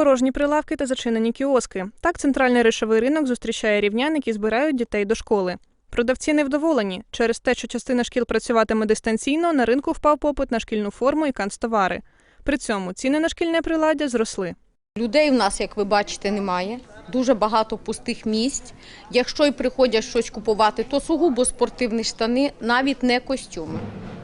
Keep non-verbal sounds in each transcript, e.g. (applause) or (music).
Порожні прилавки та зачинені кіоски. Так центральний ришовий ринок зустрічає рівнян, які збирають дітей до школи. Продавці невдоволені. Через те, що частина шкіл працюватиме дистанційно, на ринку впав попит на шкільну форму і канцтовари. При цьому ціни на шкільне приладдя зросли. Людей в нас, як ви бачите, немає. Дуже багато пустих місць. Якщо й приходять щось купувати, то сугубо спортивні штани, навіть не костюми.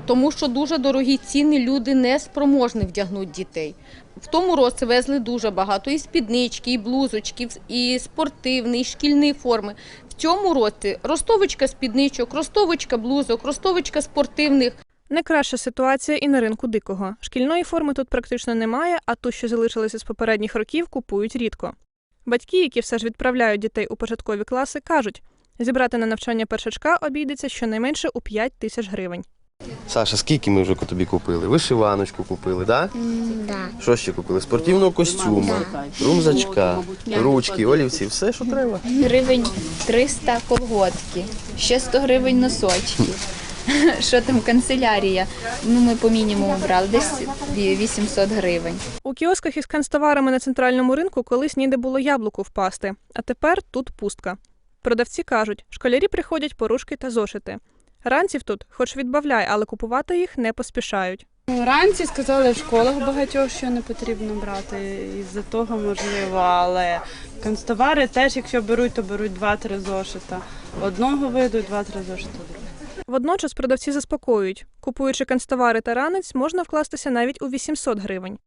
Тому що дуже дорогі ціни, люди не спроможні вдягнути дітей. В тому році везли дуже багато і спіднички, і блузочки, і спортивні, і шкільні форми. В цьому році ростовочка спідничок, ростовочка блузок, ростовочка спортивних. Не краща ситуація і на ринку дикого. Шкільної форми тут практично немає, а ту, що залишилася з попередніх років, купують рідко. Батьки, які все ж відправляють дітей у початкові класи, кажуть, зібрати на навчання першачка обійдеться щонайменше у 5 тисяч гривень. Саша, скільки ми вже тобі купили? Вишиваночку купили, так? Да? Да. Що ще купили? Спортивного костюма, румзачка, ручки, олівці, все, що треба. Гривень 300 колготки, ще 100 гривень носочки. (laughs) Що там канцелярія? Ну, ми по мінімуму брали, десь 800 гривень. У кіосках із канцтоварами на центральному ринку колись ніде було яблуку впасти, а тепер тут пустка. Продавці кажуть, школярі приходять по рушки та зошити. Ранців тут, хоч відбавляй, але купувати їх не поспішають. Вранці сказали в школах багатьох, що не потрібно брати, із-за того можливо, але канцтовари теж, якщо беруть, то беруть два-три зошита. Одного виду, два-три зошита другого. Водночас продавці заспокоюють, купуючи канцтовари та ранець, можна вкластися навіть у 800 гривень.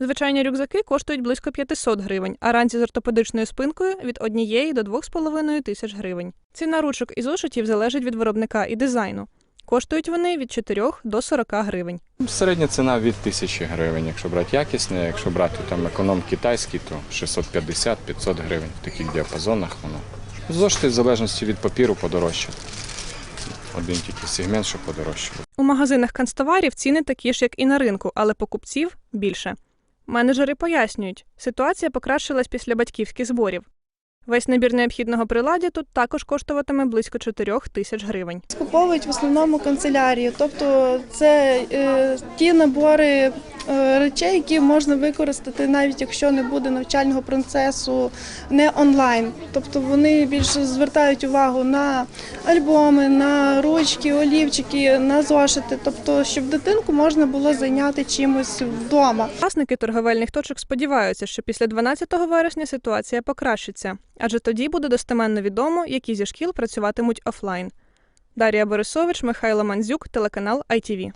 Звичайні рюкзаки коштують близько 500 гривень, а ранці з ортопедичною спинкою від 1 до 2,5 тисяч гривень. Ціна ручок і зошитів залежить від виробника і дизайну. Коштують вони від 4 до 40 гривень. Середня ціна від 1000 гривень. Якщо брати якісне, якщо брати там економ китайський, то 650-500 гривень в таких діапазонах воно. Зошити в залежності від папіру подорожче. Один тільки сегмент, що подорожче. У магазинах канцтоварів ціни такі ж, як і на ринку, але покупців більше. Менеджери пояснюють, ситуація покращилась після батьківських зборів. Весь набір необхідного приладдя тут також коштуватиме близько 4 тисяч гривень. Скуповують в основному канцелярію, тобто це е, ті набори речей, які можна використати навіть якщо не буде навчального процесу не онлайн. Тобто вони більше звертають увагу на альбоми, на ручки, олівчики, на зошити, тобто щоб дитинку можна було зайняти чимось вдома. Власники торговельних точок сподіваються, що після 12 вересня ситуація покращиться, адже тоді буде достеменно відомо, які зі шкіл працюватимуть офлайн. Дар'я Борисович, Михайло Мандзюк, телеканал ITV.